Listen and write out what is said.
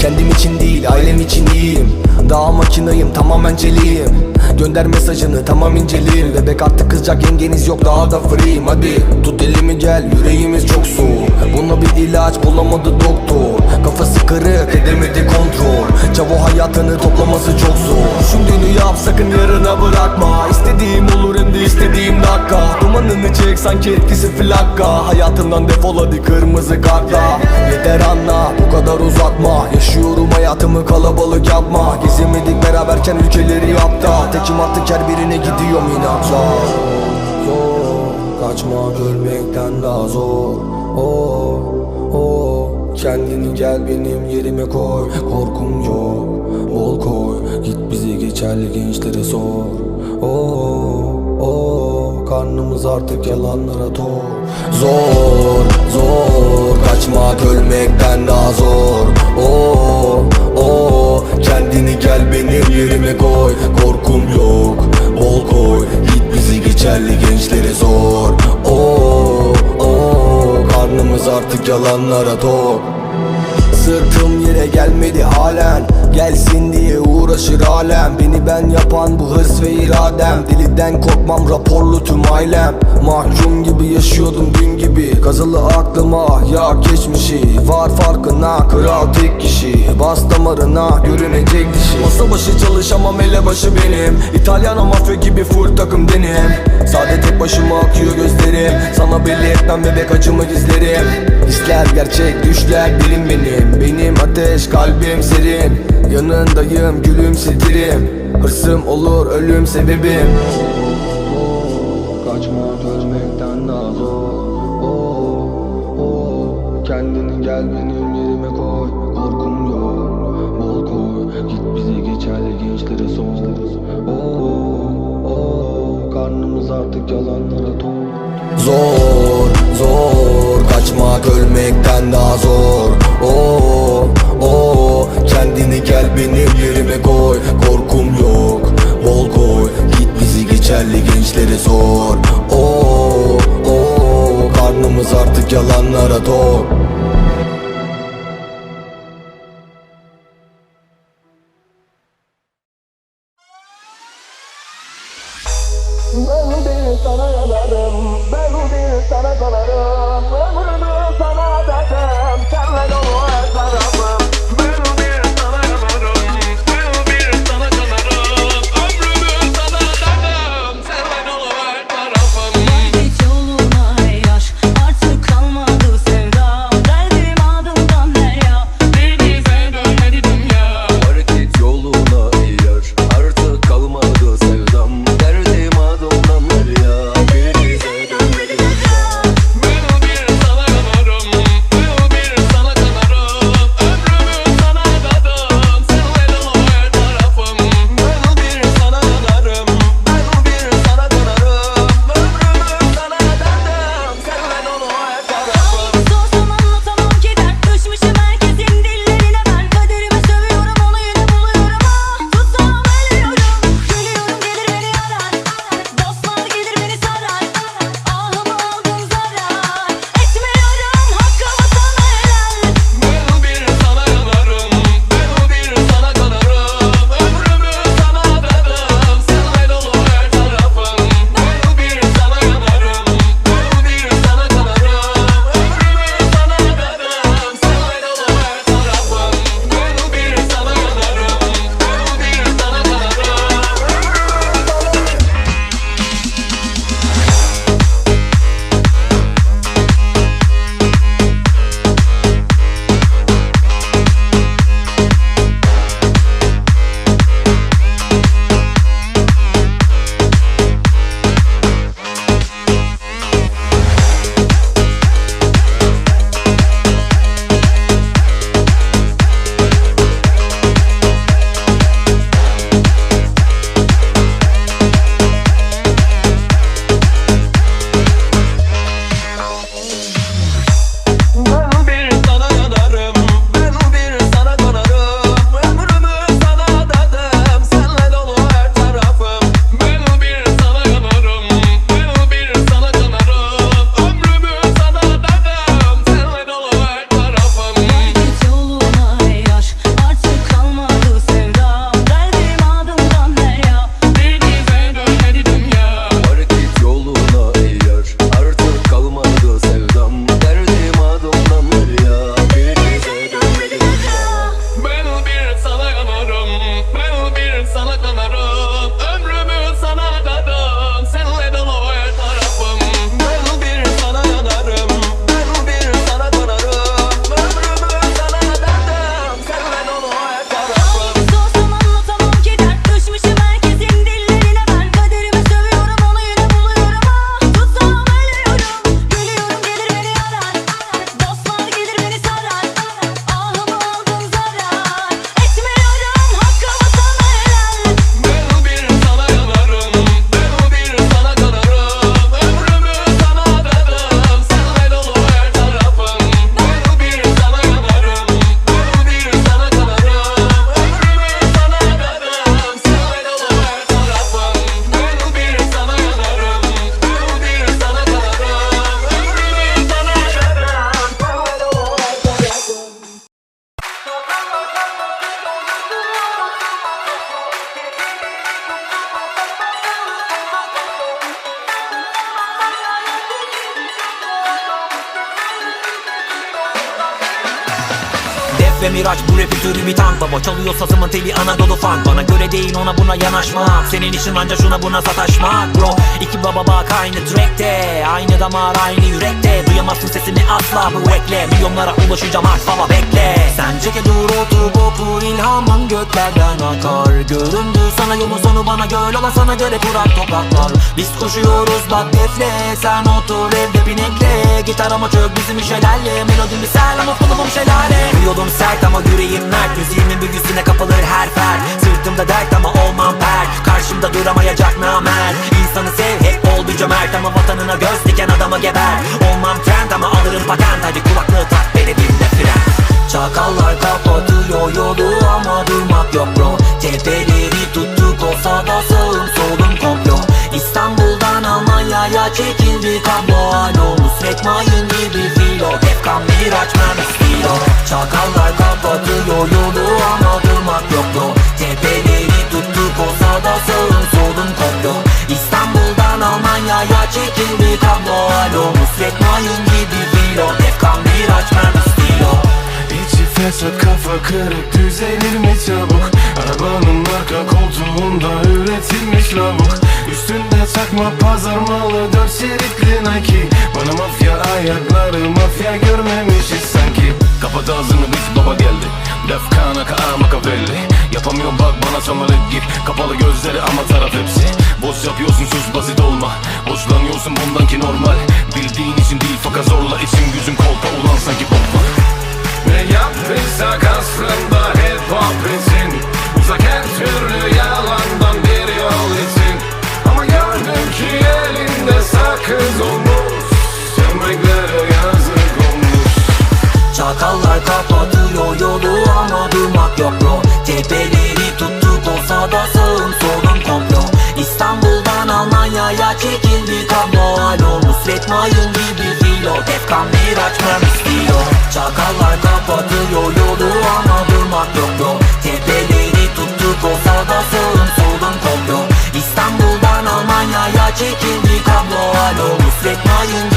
Kendim için değil ailem için iyiyim. Daha makinayım tamamen celiyim Gönder mesajını tamam inceleyim Bebek artık kızacak yengeniz yok daha da free'yim Hadi tut elimi gel yüreğimiz çok soğuk. Buna bir ilaç bulamadı doktor Kafası kırık edemedi kontrol. Çavo hayatını toplaması çok zor. Düşündüğünü yap sakın yarına bırakma. İstediğim olur hem de istediğim dakika. Dumanını çek sanki etkisi flakka Hayatından defol hadi kırmızı kartla. Yeter anla bu kadar uzatma. Yaşıyorum hayatımı kalabalık yapma. Gezemedik beraberken ülkeleri yapta Tekim attık her birine gidiyorum inatla Zor kaçmak ölmekten daha zor. Oh Kendini gel benim yerime koy. Korkum yok. Bol koy. Git bizi geçerli gençlere sor. Oh oh Karnımız artık yalanlara tok Zor zor. Kaçmak ölmekten daha zor. Oh oh Kendini gel benim yerime koy. Korkum yok. Bol koy. Git bizi geçerli gençlere sor artık yalanlara tok Sırtım yere gelmedi halen Gelsin diye uğraşır alem. Beni ben yapan bu hırs ve iradem. Deliden korkmam raporlu tüm ailem. Mahkum gibi yaşıyordum dün gibi. Kazılı aklıma ya geçmişi. Var farkına kral tek kişi. Bas damarına görünecek dişi Masa başı çalışamam elebaşı benim. İtalyan mafya gibi full takım denim. Sade tek başıma akıyor gözlerim. Sana belli etmem bebek acımı gizlerim. Hisler gerçek düşler derin benim. Benim ateş kalbim serin Yanındayım gülümsetirim. Hırsım olur ölüm sebebim. Kaçmak ölmekten daha zor. Oh, oh. Kendini gel benim yerime koy. Korkum yok bol koy. Git bizi geçerli gençlere sor. Oh, oh. Karnımız artık yalanlara tok zor Ben bir sana yanarım, ben bir sana kalarım Hedef ve miraç bu rapin türü bir tank Baba. Çalıyor sazımın teli Anadolu funk Bana göre değil ona buna yanaşma. Senin için anca şuna buna sataşmak Bro. İki baba bak aynı trackte Aynı damar aynı yürekte. Duyamazsın sesimi asla bu ekle. Milyonlara ulaşacağım aç baba bekle. Sen çeke dur otur bokur ilhamın göklerden akar. Göründü sana yolun sonu bana göl olan sana göre kurak topraklar. Biz koşuyoruz bak defle Sen otur evde pinekle. Gitar ama çök bizim şelale Melodimi sel ama flow'um şelale. Bu yolum sert ama yüreğim mert. Müziğimin büyüsüne kapılır her fer Sırtımda dert ama olmam pert. Karşımda duramayacak namer. İnsanı sev hep ol bir cömert Ama Nusret Mayın gibi filo Defkan Miraç Mermi Stilo İçi fesat kafa kırık düzelir mi çabuk? Arabanın arka koltuğunda üretilmiş lavuk. Üstünde takma pazar malı dört şeritli Nike. Bana mafya ayakları mafya görmemişiz sanki. Kapat ağzını biz baba geldi Defkana ka Machiavelli Yapamıyor bak bana samalet gir Kapalı gözleri ama taraf hepsi. Boş yapıyorsun sus basit olma. Hoşlanıyorsun bundan ki normal. Bildiğin için değil fakat zorla içim gücüm kolpa. Ulan sanki bomba. Ne yaptıysak aslında hip hop için Uzak her türlü yalandan bir yol için. Ama gördüm ki elinde sakız olmuş. Sevmeklere yazık olmuş. Çakallar kapatıyor yolu durmak yok bro. Tepeleri tuttuk olsa da sağım solum komplo. İstanbul'dan Almanya'ya çekildi kablo. Alo Nusret Mayın gibi filo. Defkan Miraç Mermi Stilo Çakallar kapatıyor yolu ama durmak yok bro. Tepeleri tuttuk olsa da sağım solum komplo. İstanbul'dan Almanya'ya çekildi kablo. Alo Nusret Mayın